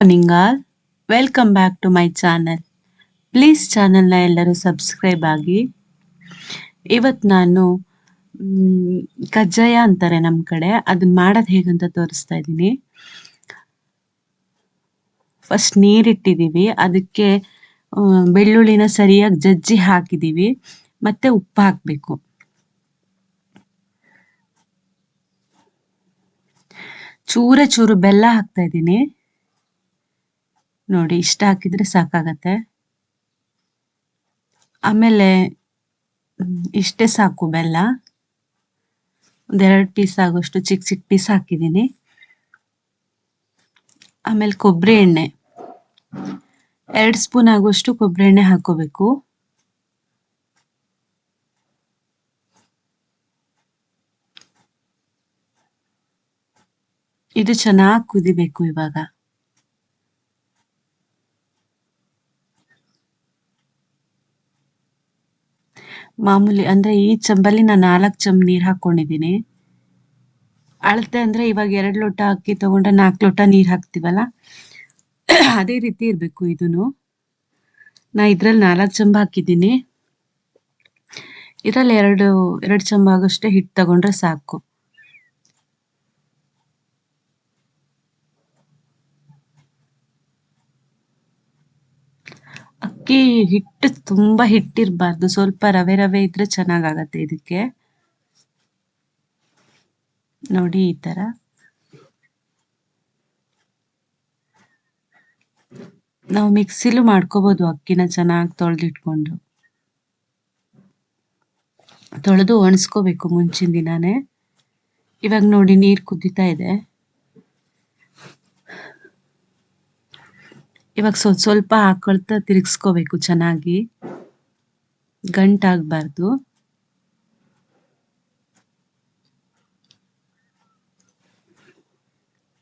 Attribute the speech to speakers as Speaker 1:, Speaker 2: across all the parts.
Speaker 1: Morning all welcome back to my channel please ಚಾನಲ್ನ ಎಲ್ಲರೂ subscribe ಆಗಿ. ಇವತ್ತು ನಾನು ಕಜ್ಜಾಯ ಅಂತಾರೆ ನಮ್ಮ ಕಡೆ. ಅದನ್ನ ಮಾಡೋದು ಹೇಗಂತ ತೋರಿಸ್ತಾ ಇದ್ದೀನಿ. ಫಸ್ಟ್ ನೀರಿಟ್ಟಿದ್ದೀವಿ ಅದಕ್ಕೆ ಬೆಳ್ಳುಳ್ಳಿನ ಸರಿಯಾಗಿ ಜಜ್ಜಿ ಹಾಕಿದ್ದೀವಿ ಮತ್ತೆ ಉಪ್ಪು ಹಾಕಬೇಕು. ಚೂರ ಚೂರು ಬೆಲ್ಲ ಹಾಕ್ತಾ ಇದ್ದೀನಿ. ನೋಡಿ, ಇಷ್ಟ ಹಾಕಿದ್ರೆ ಸಾಕಾಗತ್ತೆ. ಆಮೇಲೆ, ಇಷ್ಟೇ ಸಾಕು ಬೆಲ್ಲ. ಒಂದೆರಡು ಪೀಸ್ ಆಗೋಷ್ಟು ಚಿಕ್ಕ ಚಿಕ್ಕ ಪೀಸ್ ಹಾಕಿದ್ದೀನಿ. ಆಮೇಲೆ ಕೊಬ್ಬರಿ ಎಣ್ಣೆ. ಎರಡು ಸ್ಪೂನ್ ಆಗುವಷ್ಟು ಕೊಬ್ಬರಿ ಎಣ್ಣೆ ಹಾಕೋಬೇಕು. ಇದು ಚೆನ್ನಾಗಿ ಕುದಿಬೇಕು ಇವಾಗ. ಮಾಮೂಲಿ ಅಂದ್ರೆ ಈ ಚಂಬಲ್ಲಿ ನಾನು ನಾಲ್ಕು ಚಂಬ್ ನೀರ್ ಹಾಕೊಂಡಿದ್ದೀನಿ. ಅಳತೆ ಅಂದ್ರೆ ಇವಾಗ ಎರಡ್ ಲೋಟ ಅಕ್ಕಿ ತಗೊಂಡ್ರೆ ನಾಲ್ಕು ಲೋಟ ನೀರ್ ಹಾಕ್ತಿವಲ್ಲ? ಅದೇ ರೀತಿ ಇರ್ಬೇಕು ಇದೂನು. ನಾ ಇದ್ರಲ್ಲಿ ನಾಲ್ಕು ಚಂಬ ಹಾಕಿದ್ದೀನಿ. ಇದ್ರಲ್ಲಿ ಎರಡು ಎರಡು ಚಂಬ ಆಗೋಷ್ಟೇ ಹಿಟ್ಟು ತಗೊಂಡ್ರೆ ಸಾಕು. ಅಕ್ಕಿ ಹಿಟ್ಟು ತುಂಬಾ ಹಿಟ್ಟಿರ್ಬಾರ್ದು. ಸ್ವಲ್ಪ ರವೆ ರವೆ ಇದ್ರೆ ಚೆನ್ನಾಗಾಗತ್ತೆ ಇದಕ್ಕೆ. ನೋಡಿ ಈ ತರ. ನಾವು ಮಿಕ್ಸಿಲು ಮಾಡ್ಕೋಬಹುದು ಅಕ್ಕಿನ ಚೆನ್ನಾಗಿ ತೊಳೆದಿಟ್ಕೊಂಡು. ತೊಳೆದು ಒಣಸ್ಕೋಬೇಕು ಮುಂಚಿನ ದಿನಾನೇ. ಇವಾಗ ನೋಡಿ ನೀರ್ ಕುದೀತಾ ಇದೆ. ಇವಾಗ ಸ್ವಲ್ಪ ಸ್ವಲ್ಪ ಹಾಕೊಳ್ತಾ ತಿರ್ಗಿಸ್ಕೋಬೇಕು ಚೆನ್ನಾಗಿ. ಗಂಟಾಗಬಾರ್ದು.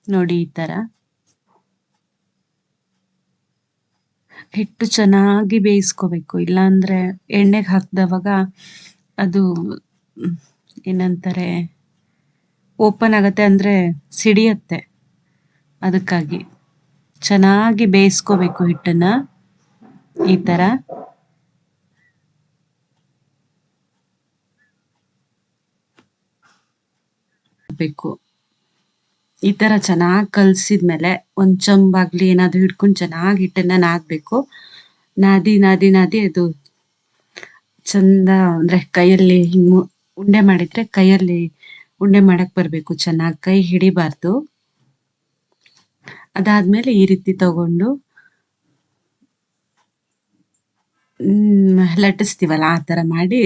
Speaker 1: ನೋಡಿ ಈ ತರ. ಹಿಟ್ಟು ಚೆನ್ನಾಗಿ ಬೇಯಿಸ್ಕೋಬೇಕು. ಇಲ್ಲಾಂದ್ರೆ ಎಣ್ಣೆಗೆ ಹಾಕ್ದವಾಗ ಅದು, ಏನಂತಾರೆ, ಓಪನ್ ಆಗತ್ತೆ ಅಂದ್ರೆ ಸಿಡಿಯತ್ತೆ. ಅದಕ್ಕಾಗಿ. ಚೆನ್ನಾಗಿ ಬೇಯಿಸ್ಕೋಬೇಕು ಹಿಟ್ಟನ್ನ. ಈ ತರ. ಬೇಕು. ಈ ತರ ಚೆನ್ನಾಗಿ ಕಲ್ಸಿದ್ಮೇಲೆ ಒಂದ್ ಚಂಬಾಗ್ಲಿ ಏನಾದ್ರು ಹಿಡ್ಕೊಂಡು ಚೆನ್ನಾಗಿ ಹಿಟ್ಟನ್ನ ನಾದ್ಬೇಕು. ನಾದಿ ನಾದಿ ನಾದಿ ಅದು ಚಂದ ಅಂದ್ರೆ ಕೈಯಲ್ಲಿ ಉಂಡೆ ಮಾಡಿದ್ರೆ ಕೈಯಲ್ಲಿ ಉಂಡೆ ಮಾಡಕ್ ಬರ್ಬೇಕು. ಚೆನ್ನಾಗಿ ಕೈ ಹಿಡಿಬಾರ್ದು. ಅದಾದ್ಮೇಲೆ ಈ ರೀತಿ ತಗೊಂಡು ಲಟ್ಟಿಸ್ತೀವಲ್ಲ, ಆ ತರ ಮಾಡಿ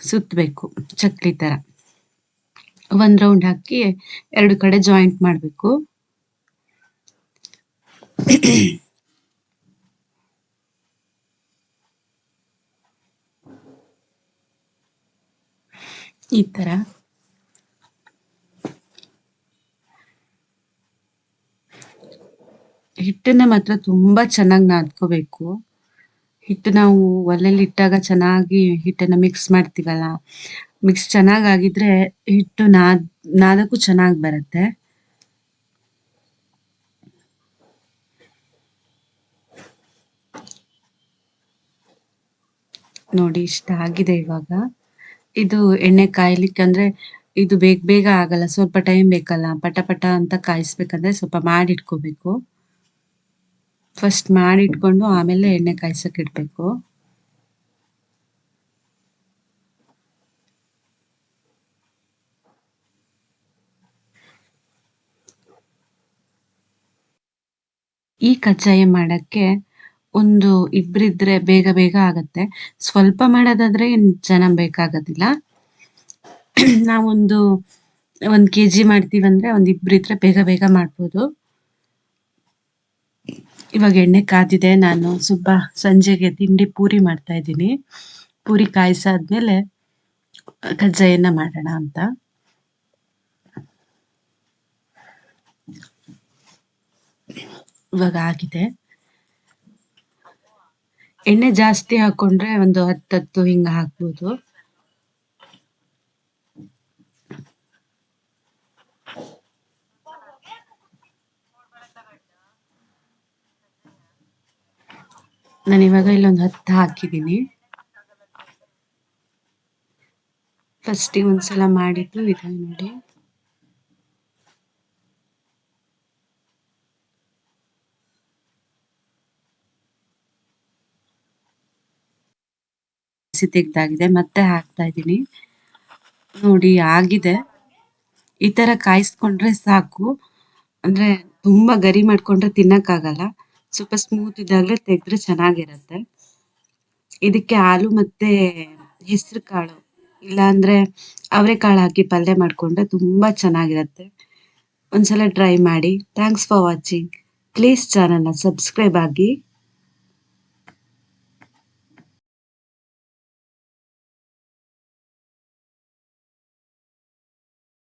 Speaker 1: ಸುತ್ತಬೇಕು ಚಕ್ಲಿ ತರ ಒಂದ್ ರೌಂಡ್ ಹಾಕಿ ಎರಡು ಕಡೆ ಜಾಯಿಂಟ್ ಮಾಡ್ಬೇಕು. ಈ ತರ ಹಿಟ್ಟನ್ನ ಮಾತ್ರ ತುಂಬಾ ಚೆನ್ನಾಗಿ ನಾದ್ಕೋಬೇಕು. ಹಿಟ್ಟು ನಾವು ಒಲೆಯಲ್ಲಿ ಇಟ್ಟಾಗ ಚೆನ್ನಾಗಿ ಹಿಟ್ಟನ್ನ ಮಿಕ್ಸ್ ಮಾಡ್ತೀವಲ್ಲ ಮಿಕ್ಸ್ ಚೆನ್ನಾಗ್ ಆಗಿದ್ರೆ ಹಿಟ್ಟು ನಾದ್, ನಾದಕ್ಕೂ ಚೆನ್ನಾಗ್ ಬರುತ್ತೆ. ನೋಡಿ ಇಷ್ಟ ಆಗಿದೆ ಇವಾಗ. ಇದು ಎಣ್ಣೆ ಕಾಯ್ಲಿಕ್ಕೆ ಅಂದ್ರೆ ಇದು ಬೇಗ ಬೇಗ ಆಗಲ್ಲ, ಸ್ವಲ್ಪ ಟೈಮ್ ಬೇಕಲ್ಲ, ಪಟ ಪಟ ಅಂತ ಕಾಯಿಸ್ಬೇಕಂದ್ರೆ ಸ್ವಲ್ಪ ಮಾಡಿ ಇಟ್ಕೋಬೇಕು. ಫಸ್ಟ್ ಮಾಡಿಟ್ಕೊಂಡು ಆಮೇಲೆ ಎಣ್ಣೆ ಕಾಯ್ಸಕ್ ಇಡ್ಬೇಕು. ಈ ಕಜ್ಜಾಯ ಮಾಡಕ್ಕೆ ಒಂದು ಇಬ್ರಿದ್ರೆ ಬೇಗ ಬೇಗ ಆಗತ್ತೆ. ಸ್ವಲ್ಪ ಮಾಡೋದಾದ್ರೆ ಏನ್ ಜನ ಬೇಕಾಗೋದಿಲ್ಲ. ನಾವೊಂದು ಒಂದ್ ಕೆಜಿ ಮಾಡ್ತೀವಂದ್ರೆ ಒಂದ್ ಇಬ್ರಿದ್ರೆ ಬೇಗ ಬೇಗ ಮಾಡ್ಬೋದು. ಇವಾಗ ಎಣ್ಣೆ ಕಾದಿದೆ, ನಾನು ಸ್ವಲ್ಪ ಸಂಜೆಗೆ ತಿಂಡಿ ಪೂರಿ ಮಾಡ್ತಾ ಇದ್ದೀನಿ. ಪೂರಿ ಕಾಯಿಸಾದ್ಮೇಲೆ ಕಜ್ಜಾಯನ್ನ ಮಾಡೋಣ ಅಂತ. ಇವಾಗ ಆಗಿದೆ. ಎಣ್ಣೆ ಜಾಸ್ತಿ ಹಾಕೊಂಡ್ರೆ ಒಂದು ಹತ್ತತ್ತು ಹಿಂಗ ಹಾಕ್ಬೋದು. ನಾನು ಇವಾಗ ಇಲ್ಲೊಂದು ಹತ್ತು ಹಾಕಿದ್ದೀನಿ. ಫಸ್ಟಿಗೆ ಒಂದ್ಸಲ ಮಾಡಿದ್ದು ಇದೆ ನೋಡಿ. ತೆಗ್ದಾಗಿದೆ, ಮತ್ತೆ ಹಾಕ್ತಾ ಇದ್ದೀನಿ. ನೋಡಿ, ಆಗಿದೆ. ಈ ತರ ಕಾಯಿಸ್ಕೊಂಡ್ರೆ ಸಾಕು. ಅಂದ್ರೆ ತುಂಬಾ ಗರಿ ಮಾಡ್ಕೊಂಡ್ರೆ ತಿನ್ನಕ್ಕಾಗಲ್ಲ. ಸ್ವಲ್ಪ ಸ್ಮೂತ್ ಇದ್ದಾಗಲೇ ತೆಗ್ದ್ರೆ ಚೆನ್ನಾಗಿರತ್ತೆ. ಇದಕ್ಕೆ ಹಾಲು ಮತ್ತೆ ಹೆಸರು ಕಾಳು, ಇಲ್ಲಾಂದ್ರೆ ಅವರೆಕಾಳು ಹಾಕಿ ಪಲ್ಯ ಮಾಡ್ಕೊಂಡ್ರೆ ತುಂಬಾ ಚೆನ್ನಾಗಿರತ್ತೆ. ಒಂದ್ಸಲ ಟ್ರೈ ಮಾಡಿ. ಥ್ಯಾಂಕ್ಸ್ ಫಾರ್ ವಾಚಿಂಗ್ ಪ್ಲೀಸ್ ಚಾನಲ್ನ ಸಬ್ಸ್ಕ್ರೈಬ್ ಆಗಿ.